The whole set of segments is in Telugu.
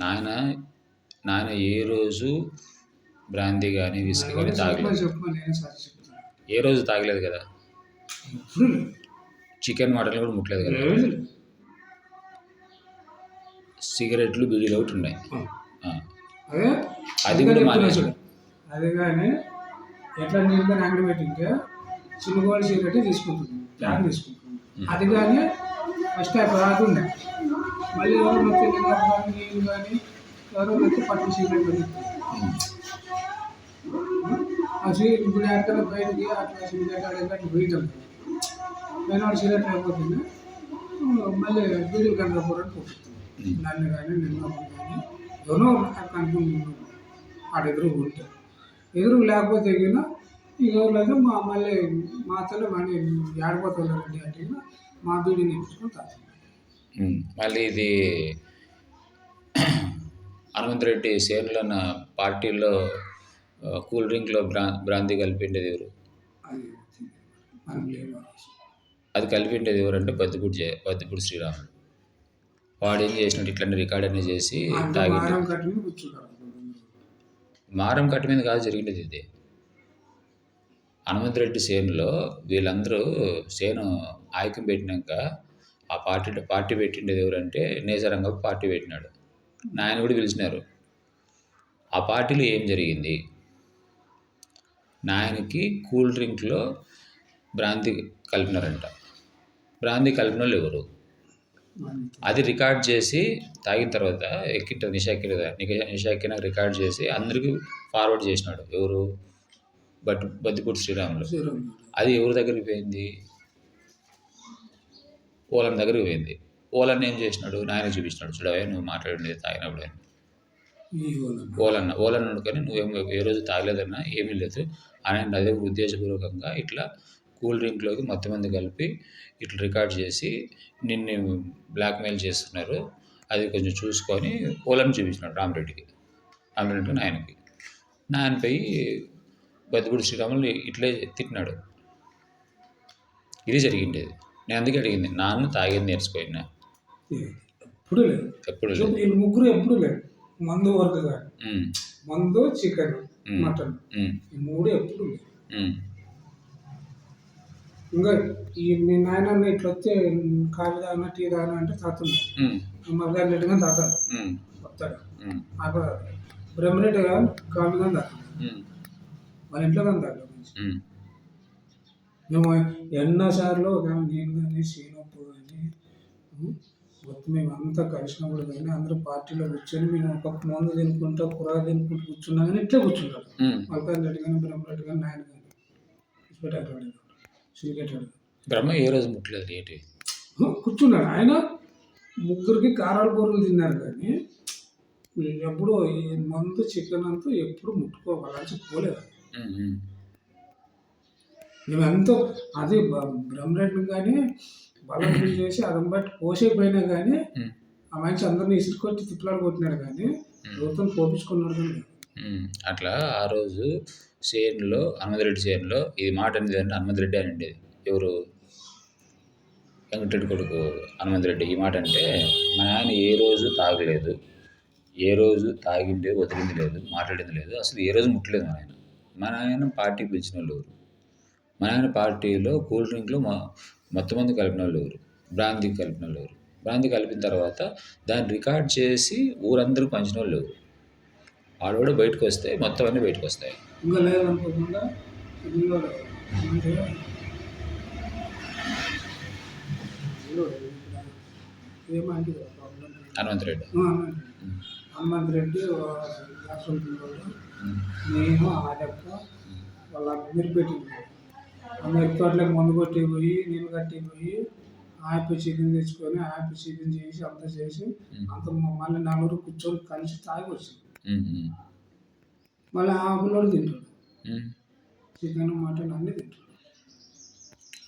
నాయన నాయన ఏ రోజు బ్రాందీ కానీ విస్కీ కానీ తాగలేదు. ఏ రోజు తాగలేదు కదా. చికెన్ మటన్ కూడా ముట్టలేదు కదా. సిగరెట్లు బీడీలు ఒకటి ఉన్నాయి. అదే? కూడా మానేసి. అది కానీ ఎట్లా నిలుపుకొని అంగడి పెట్టింటే చిన్నగోడు సిగరెట్ తీసుకుంటుంది. తీసుకుంటుంది. అది కానీ ఫస్ట్ టైం రాకుండా మళ్ళీ ఎవరు వచ్చి కానీ కానీ ఎవరు వచ్చి పట్టు సిగరెట్ పెడుతుంది ఇప్పుడు ఎక్కడ బయటికి అట్లా సిగరెట్ అట్లా పోయితాం నేను వాడు సిగరెట్ అయిపోతుంది మళ్ళీ బీడీలు కనకపోవడానికి పోతుంది నన్ను కానీ నిన్న కానీ ఎవరో కనుక్కుంటున్నాను ఆడ ఎదురు ఉంటే. ఎదురు లేకపోతే ఎగిన ఇక ఎవరైతే మా మళ్ళీ మా తల్లి మళ్ళీ ఏడిపోతారు అంటే గిన మా బీడీ నేర్చుకుని తాగుతాం మళ్ళీ ఇది హనుమంత్ రెడ్డి సేన్లో నా పార్టీలో కూల్ డ్రింక్లో బ్రా బ్రాందీ కలిపిండేది ఎవరు? అది కలిపిండేది ఎవరంటే బద్దిపూడి జే బద్దిపూడి శ్రీరాములు. వాడు ఏం చేసినట్టు ఇట్లనే రికార్డ్ అనేది చేసి తాగిండు. మారం కట్ట మీద కాదు జరిగిండేది ఇది. హనుమంత్ రెడ్డి సేనులో వీళ్ళందరూ సేను ఆయుకం పెట్టినాక ఆ పార్టీ పార్టీ పెట్టిండేది ఎవరంటే నేసరంగా పార్టీ పెట్టినాడు. నాయన కూడా పిలిచినారు. ఆ పార్టీలో ఏం జరిగింది? నాయనకి కూల్ డ్రింక్లో బ్రాంతి కలిపినారంట. బ్రాంతి కలిపిన వాళ్ళు ఎవరు? అది రికార్డ్ చేసి తాగిన తర్వాత ఎక్కిన నిషా ఎక్కిన నిషా ఎక్కిన రికార్డ్ చేసి అందరికీ ఫార్వర్డ్ చేసినాడు ఎవరు? బట్ బద్దిపూడి శ్రీరాములు. అది ఎవరి దగ్గరికి పోయింది? ఓలన్ దగ్గరికి పోయింది. ఓలన్ ఏం చేసినాడు? నాయన చూపించినాడు చూడవే నువ్వు మాట్లాడింది తాగినప్పుడు. అని ఓలన్న ఓలన్న ఓలన్ అనుకొని నువ్వేం ఏ రోజు తాగలేదన్నా ఏమీ లేదు. ఆయన అదే ఉద్దేశపూర్వకంగా ఇట్లా కూల్ డ్రింక్లోకి మొత్తం మంది కలిపి ఇట్లా రికార్డ్ చేసి నిన్ను బ్లాక్మెయిల్ చేస్తున్నారు. అది కొంచెం చూసుకొని ఓలను చూపించినాడు రామరెడ్డికి. రామరెడ్డికి నాయనకి. నాయనపై బతిపూడి శ్రీరాములు ఇట్లే తిట్టినాడు. ఇది జరిగిండేది. నేను అందుకే అడిగింది నాన్న తాగేది నేర్చుకోయినా ఎప్పుడు లేదు. ఎప్పుడు లేదు. వీళ్ళు ముగ్గురు ఎప్పుడు లేదు. మందు వరకు కాదు. మందు చికెన్ మటన్. ఈ మూడు ఎప్పుడు లేదు. ఇంకా ఈ మీ నాయన ఇట్లా వస్తే కాఫీ తాగినా టీ తాగినా అంటే తాతుంది మధ్యాహ్నం రెడ్డిగా తాతాడు వస్తాడు. అక్కడ బ్రహ్మరెడ్డి కాఫీ కానీ తాతాడు వాళ్ళ ఇంట్లో కానీ ఉమ్, మేము ఎన్నోసార్లు కానీ నేను కానీ శ్రీనప్పు కానీ మొత్తం మేము అంతా కలిసినప్పుడు కానీ అందరూ పార్టీలో కూర్చొని మేము ఒక్కొక్క మందు తినుకుంటా కూర తినుకుంటూ కూర్చున్నా కానీ ఇట్లే కూర్చుంటారు. మల్కాన్ రెడ్డి కానీ బ్రహ్మరెడ్డి కానీ నాయన కానీ ఇన్స్పెక్టర్ బ్రహ్మ ఏ రోజు ముట్టలేదు ఏంటి? కూర్చున్నాడు. ఆయన ముగ్గురికి కారాలు కూరలు తిన్నారు కానీ ఎప్పుడు ఈ మందు చికెన్ అంతా ఎప్పుడు ముట్టుకోవాలని ఉమ్, మేము ఎంతో అది బ- బ్రహ్మరెడ్డిని కానీ బలం చేసి అదం బట్టి పోసేపోయినా కానీ ఆ మనిషి అందరినీ ఇసుకొట్టి తిప్పలాడు కొట్టినాడు కానీ ప్రభుత్వం పోపించుకున్నాడు కానీ. అట్లా ఆ రోజు సేన్లో హనుమంతరెడ్డి సేన్లో ఇది మాట అనేది అంటే హనుమంతరెడ్డి అని ఉండేది. ఎవరు? వెంకటరెడ్డి కొడుకు హనుమంతరెడ్డి. ఈ మాట అంటే మా నాయన ఏ రోజు తాగలేదు. ఏ రోజు తాగింది వదిలింది లేదు మాట్లాడింది లేదు. అసలు ఏ రోజు ముట్టలేదు మా నాయన. మా నాయన పార్టీకి పిలిచిన వాళ్ళు మా నాయన పార్టీలో కూల్ డ్రింక్లో మా మొత్తం మంది కలిపిన వాళ్ళు ఎవరు? బ్రాందీ కలిపిన వాళ్ళు ఎవరు? బ్రాందీ కలిపిన తర్వాత దాన్ని రికార్డ్ చేసి ఊరందరికి పంచిన వాళ్ళు ఎవరు? ఆడవాడు బయటకు వస్తే మొత్తం అన్నీ బయటకు వస్తాయి. హనుమంతరెడ్డి హనుమంత్ రెడ్డి. రాష్ట్రం పిల్లలు ఉమ్, నేను ఆడక్క వాళ్ళ పెట్టింది. అమీర్ తోటలకు మందు కొట్టి పోయి నీళ్ళు కట్టి పోయి ఆపి చికెన్ తెచ్చుకొని ఆపి చికెన్ చేసి అంతా చేసి అంత మళ్ళీ నలుగురు కూర్చొని కలిసి తాగి వచ్చింది మళ్ళీ ఆ పిల్లలు తింటాడు. చికెన్ మటన్ అన్నీ తింటాడు.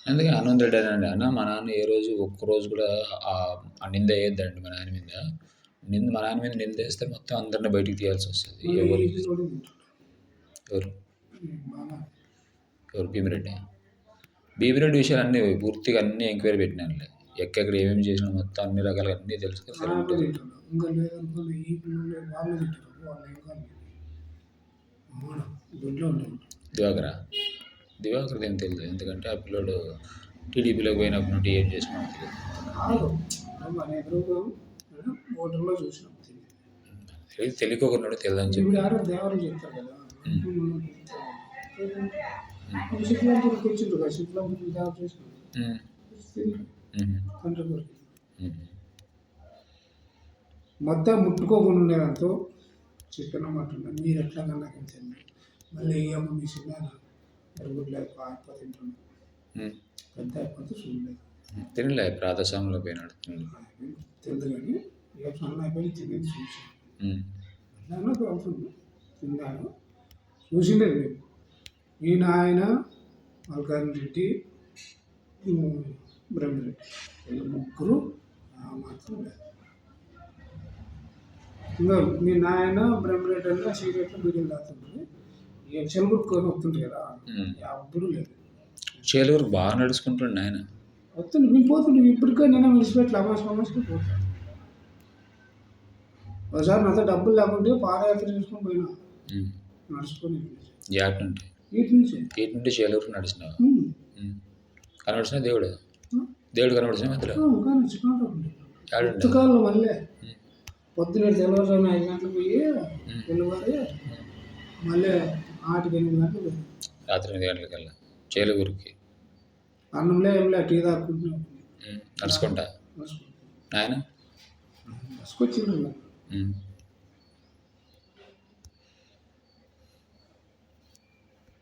అందుకే హనుమంతరెడ్డి అని అన్న మా నాన్న ఏ రోజు ఒక్క రోజు కూడా ఆ నింద వేయద్దండి మా నాన్న మీద. నింద మా నాన్న మీద నింద వేస్తే మొత్తం అందరిని బయటికి తీయాల్సి వస్తుంది. ఎవరు? ఎవరు? ఎవరు? భీమిరెడ్డి. భీమిరెడ్డి విషయాలు అన్నీ పూర్తిగా అన్ని ఎంక్వైరీ పెట్టినానులే. ఎక్కడెక్కడ ఏమేమి చేసినా మొత్తం అన్ని రకాలుగా అన్నీ తెలుసు కదా సరే ఆమె తింటాడు ఇంకా లేదనుకోండి ఈ పిల్లలు వాళ్ళు తింటారు. వాళ్ళు ఏం కాదు. అవును దొడ్లో ఉంటాడు దివాకర? దివాకర్ ఏం తెలియదు ఎందుకంటే ఆ పిల్లోడు టీడీపీలోకి పోయినప్పుడు నుండి ఏం చేసినా తెలియదు చూసినాం. తెలియకోకుండా తెలియదని చెప్పి. కదా కదా కంట్రీ కొరకు ఉమ్, మొత్తం ముట్టుకోకుండా ఉండేదంతో చికెన్ మటన్ మీరు ఎట్లా నాకు తెలియదు. మళ్ళీ ఏమో మీ చిన్న ఎరుగుట్లేదు అయిపోతే తింటున్నాం ఉమ్. పెద్ద అయిపోతే చూడలేదు. తినలే ప్రాతస్వామిలో పోయినాడు. తెలియదు కానీ రేపు సన్న అయిపోయి తినేది చూసాను అట్లానే తిన్నాను. చూసిండే మేము ఈయన ఆయన మల్కాన్ రెడ్డి బ్రహ్మరెడ్డి. వీళ్ళు ముగ్గురు మాత్రం లేదు ఇంకా మీ నాయన బ్రహ్మరెడ్డి అంటే సీరియట్లో బిడ్డలు తాగుతుండ్రు ఇక చెలుగుడుకొని వస్తుండ్రు కదా. అప్పుడు లేదు. చేలూరు బాగా నడుచుకుంటుండే ఆయన వస్తుండే మేము పోతుండే ఇప్పటికే నేను విడిచిపెట్టి అమాస్ అమాస్కి పోతాను ఒకసారి నాతో డబ్బులు లేకుంటే పాదయాత్ర చేసుకొని పోయినా. నడుచుకొని నుండి నుంచి? ఇటు నుండి చేలూరు నడిచినావు ఉమ్. ఉమ్. కనబడిచిన దేవుడు? దేవుడు కనబడిచిన మధ్యలో? పుస్తకాల్లో మళ్ళీ. పొద్దున తెల్లవారుజామున ఐదు గంటలకు పోయి తెల్లవారి మళ్ళీ ఆటికి ఎనిమిది గంటలకు పోయి. రాత్రి ఎనిమిది గంటలకల్లా చేలూరుకి? అన్నంలే ఏంలే టీ తాక్కుంటున్నాం ఉమ్. నడుచుకుంటా? ఆయన ఉమ్.